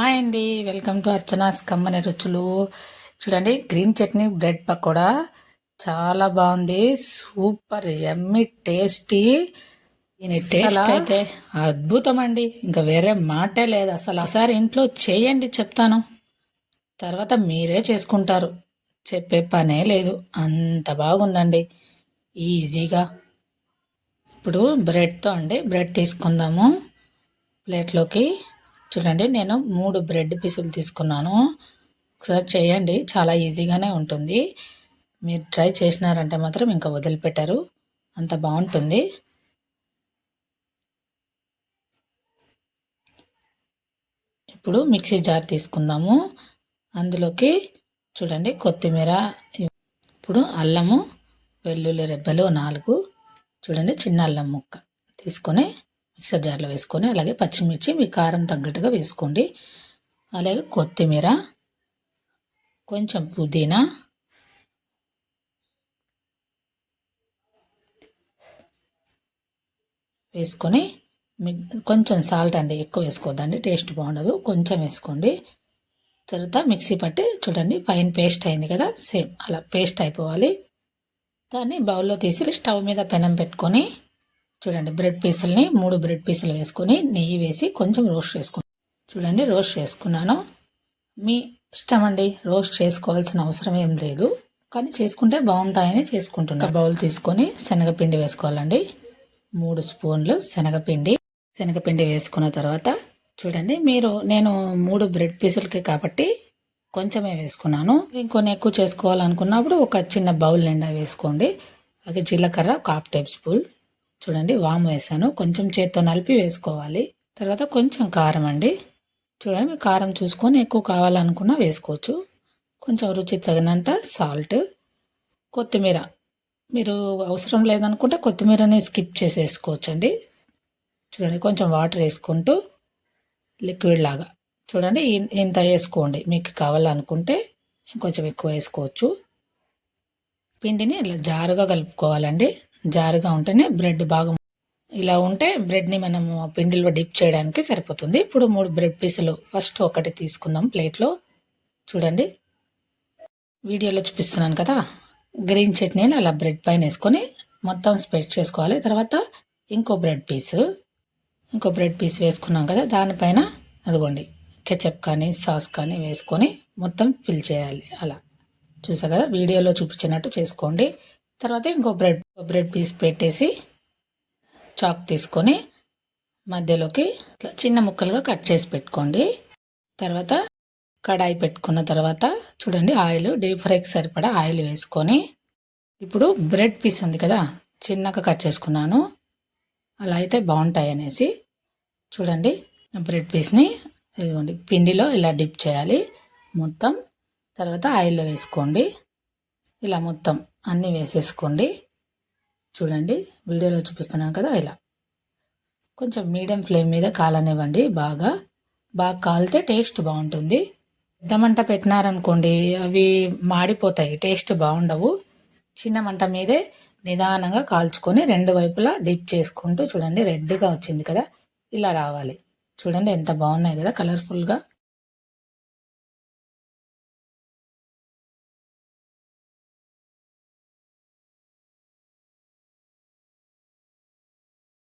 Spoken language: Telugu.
హాయ్ అండి. వెల్కమ్ టు అర్చనాస్ కమ్మని రుచులు. చూడండి గ్రీన్ చట్నీ బ్రెడ్ పకోడా. చాలా బాగుంది. Super yummy taste. అయితే అద్భుతం అండి ఇంకా వేరే మాటే లేదు అసలు. ఒకసారి ఇంట్లో చేయండి చెప్తాను. తర్వాత మీరే చేసుకుంటారు. చెప్పే పనే లేదు. అంత బాగుందండి. ఈజీగా. ఇప్పుడు బ్రెడ్తో అండి. బ్రెడ్ తీసుకుందాము. ప్లేట్లోకి. చూడండి నేను మూడు బ్రెడ్ పీసులు తీసుకున్నాను. ఒకసారి చేయండి చాలా ఈజీగానే ఉంటుంది. మీరు ట్రై చేసినారంటే మాత్రం ఇంకా వదిలిపెట్టారు. అంత బాగుంటుంది. ఇప్పుడు మిక్సీ జార్ తీసుకుందాము. అందులోకి చూడండి కొత్తిమీర ఇప్పుడు అల్లము వెల్లుల్లి రెబ్బలు నాలుగు. చూడండి చిన్న అల్లం ముక్క తీసుకొని మిక్సర్ జార్లో వేసుకొని అలాగే పచ్చిమిర్చి మీ కారం తగ్గట్టుగా వేసుకోండి. అలాగే కొత్తిమీర కొంచెం పుదీనా వేసుకొని కొంచెం సాల్ట్ అండి ఎక్కువ వేసుకోవద్దండి టేస్ట్ బాగుండదు కొంచెం వేసుకోండి. తర్వాత మిక్సీ పట్టి చూడండి ఫైన్ పేస్ట్ అయింది కదా సేమ్ అలా పేస్ట్ అయిపోవాలి. దాన్ని బౌల్లో తీసి స్టవ్ మీద పెనం పెట్టుకొని చూడండి బ్రెడ్ పీసుల్ని మూడు బ్రెడ్ పీసులు వేసుకొని నెయ్యి వేసి కొంచెం రోస్ట్ చేసుకున్నాను. చూడండి రోస్ట్ చేసుకున్నాను. మీ ఇష్టం అండి రోస్ట్ చేసుకోవాల్సిన అవసరం ఏం లేదు. కానీ చేసుకుంటే బాగుంటాయని చేసుకుంటున్నాను బౌల్ తీసుకొని శనగపిండి వేసుకోవాలండి. మూడు స్పూన్లు శనగపిండి. శనగపిండి వేసుకున్న తర్వాత చూడండి మీరు నేను మూడు బ్రెడ్ పీసులకి కాబట్టి కొంచెమే వేసుకున్నాను. ఇంకొన్ని ఎక్కువ చేసుకోవాలనుకున్నప్పుడు ఒక చిన్న బౌల్ నిండా వేసుకోండి. అలాగే జీలకర్ర ఒక హాఫ్ టేబుల్ స్పూన్. చూడండి వాము వేసాను. కొంచెం చేత్తో నలిపి వేసుకోవాలి. తర్వాత కొంచెం కారం అండి. చూడండి కారం చూసుకొని ఎక్కువ కావాలనుకున్నా వేసుకోవచ్చు. కొంచెం రుచి తగినంత సాల్ట్ కొత్తిమీర. మీరు అవసరం లేదనుకుంటే కొత్తిమీరని స్కిప్ చేసేసుకోవచ్చండి. చూడండి కొంచెం వాటర్ వేసుకుంటూ లిక్విడ్ లాగా. చూడండి ఇంత వేసుకోండి. మీకు కావాలనుకుంటే ఇంకొంచెం ఎక్కువ వేసుకోవచ్చు. పిండిని ఇలా జారుగా కలుపుకోవాలండి. జారుగా ఉంటేనే బ్రెడ్ బాగా ఇలా ఉంటే బ్రెడ్ని మనము పిండిలో డిప్ చేయడానికి సరిపోతుంది. ఇప్పుడు మూడు బ్రెడ్ పీసులు ఫస్ట్ ఒకటి తీసుకుందాం ప్లేట్లో. చూడండి. వీడియోలో చూపిస్తున్నాను కదా. గ్రీన్ చట్నీని అలా బ్రెడ్ పైన వేసుకొని మొత్తం స్ప్రెడ్ చేసుకోవాలి. తర్వాత ఇంకో బ్రెడ్ పీస్. ఇంకో బ్రెడ్ పీస్ వేసుకున్నాం కదా దానిపైన అదిగోండి. కెచప్ కానీ సాస్ కానీ వేసుకొని మొత్తం ఫిల్ చేయాలి. అలా. చూసా కదా? వీడియోలో చూపించినట్టు చేసుకోండి. తర్వాత ఇంకో బ్రెడ్ బ్రెడ్ పీస్ పెట్టేసి చాక్ తీసుకొని మధ్యలోకి చిన్న ముక్కలుగా కట్ చేసి పెట్టుకోండి. తర్వాత కడాయి పెట్టుకున్న తర్వాత చూడండి ఆయిల్ డీప్ ఫ్రైకి సరిపడా ఆయిల్ వేసుకొని ఇప్పుడు బ్రెడ్ పీస్ ఉంది కదా చిన్నగా కట్ చేసుకున్నాను. అలా అయితే బాగుంటాయి అనేసి చూడండి బ్రెడ్ పీస్ని ఇదిగోండి పిండిలో ఇలా డిప్ చేయాలి. మొత్తం తర్వాత ఆయిల్లో వేసుకోండి. ఇలా మొత్తం అన్నీ వేసేసుకోండి. చూడండి వీడియోలో చూపిస్తున్నాను కదా ఇలా. కొంచెం మీడియం ఫ్లేమ్ మీద కాలనివ్వండి బాగా. బాగా కాలితే టేస్ట్ బాగుంటుంది. పెద్ద మంట పెట్టినారనుకోండి అవి మాడిపోతాయి టేస్ట్ బాగుండవు. చిన్న మంట మీదే నిదానంగా కాల్చుకొని రెండు వైపులా డిప్ చేసుకుంటూ చూడండి రెడ్గా వచ్చింది కదా ఇలా రావాలి. చూడండి ఎంత బాగున్నాయి కదా కలర్ఫుల్గా